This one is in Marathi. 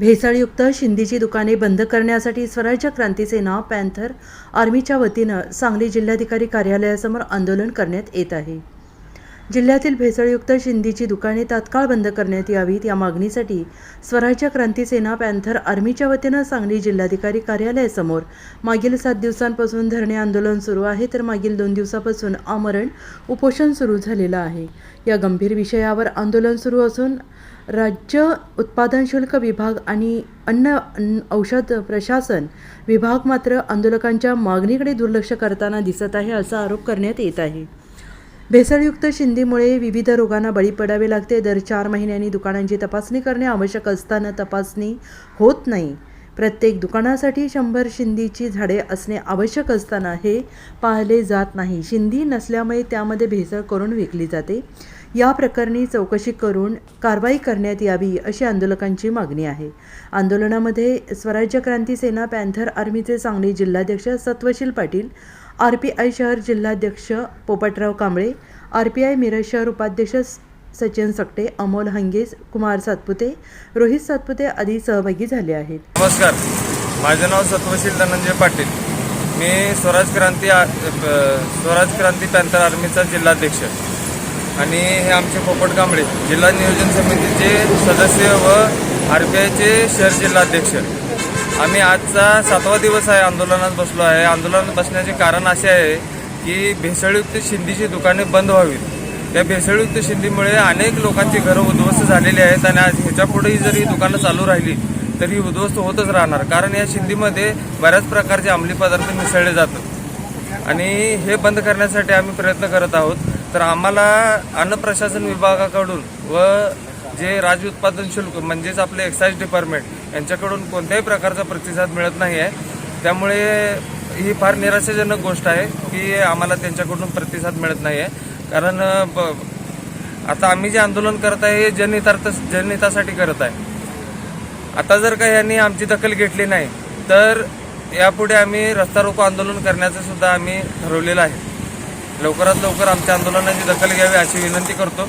भेसळयुक्त शिंदीची दुकाने बंद करण्यासाठी स्वराज्य क्रांती सेना पॅन्थर आर्मीच्या वतीनं सांगली जिल्हाधिकारी कार्यालयासमोर आंदोलन करण्यात येत आहे. जिल्ह्यातील भेसळयुक्त शिंदीची दुकाने तात्काळ बंद करण्यात यावीत या मागणीसाठी स्वराज्य क्रांती सेना पॅन्थर आर्मीच्या वतीनं सांगली जिल्हाधिकारी कार्यालयासमोर मागील सात दिवसांपासून धरणे आंदोलन सुरू आहे तर मागील दोन दिवसापासून आमरण उपोषण सुरू झालेलं आहे. या गंभीर विषयावर आंदोलन सुरू असून राज्य उत्पादन शुल्क विभाग आणि अन्न अन्न औषध प्रशासन विभाग मात्र आंदोलकांच्या मागणीकडे दुर्लक्ष करताना दिसत आहे असा आरोप करण्यात येत आहे. भेसळयुक्त शिंदीमुळे विविध रोगांना बळी पडावे लागते. दर चार महिन्यांनी दुकानांची तपासणी करणे आवश्यक असताना तपासणी होत नाही. प्रत्येक दुकानासाठी शंभर शिंदीची झाडे असणे आवश्यक असताना हे पाहिले जात नाही. शिंदी नसल्यामुळे त्यामध्ये भेसळ करून विकली जाते. या प्रकरणी चौकशी करून कारवाई करण्यात यावी अशी आंदोलकांची मागणी आहे. आंदोलनामध्ये स्वराज्य क्रांती सेना पॅन्थर आर्मीचे सांगली जिल्हाध्यक्ष Satvashil Patil R P I शहर जिल्हाध्यक्ष Popatrao Kamble R P I Miraj शहर उपाध्यक्ष सचिन सकटे अमोल हंगेज कुमार सातपुते रोहित सातपुते आदी सहभागी झाले आहेत. नमस्कार. माझं नाव सत्वशील धनंजय पाटील. मी स्वराज क्रांती स्वराज क्रांती पॅन्थर आर्मीचा जिल्हाध्यक्ष. आणि हे आमचे पोपट कांबळे जिल्हा नियोजन समितीचे सदस्य व आर पी आयचे शहर जिल्हाध्यक्ष. आम्ही आजचा सातवा दिवस आहे आंदोलनात बसलो आहे. आंदोलनात बसण्याचे कारण असे आहे की भेसळयुक्त शिंदीची दुकाने बंद व्हावीत. या भेसळयुक्त शिंदीमुळे अनेक लोकांची घरं उद्ध्वस्त झालेली आहेत आणि आज ह्याच्यापुढेही जर ही दुकानं चालू राहिली तर ही उद्ध्वस्त होतच राहणार. कारण या शिंदीमध्ये बऱ्याच प्रकारचे अंमली पदार्थ मिसळले जातात. आणि हे बंद करण्यासाठी आम्ही प्रयत्न करत आहोत. तर आम्हाला अन्न प्रशासन विभागाकडून व जे राज्य उत्पादन शुल्क म्हणजेच आपले एक्साईज डिपार्टमेंट यांच्याकडून कोणत्याही प्रकारचा प्रतिसाद मिळत नाही आहे त्यामुळे ही फार निराशाजनक गोष्ट आहे की आम्हाला त्यांच्याकडून प्रतिसाद मिळत नाही आहे कारण ब- आता आम्ही जे आंदोलन करत आहे हे जनहितार्थ जनहितासाठी करत आहे. आता जर का यांनी आमची दखल घेतली नाही तर यापुढे आम्ही रस्ता रोको आंदोलन करण्याचं सुद्धा आम्ही ठरवलेलं आहे. लवकरात लवकर आमच्या आंदोलनाची दखल घ्यावी अशी विनंती करतो.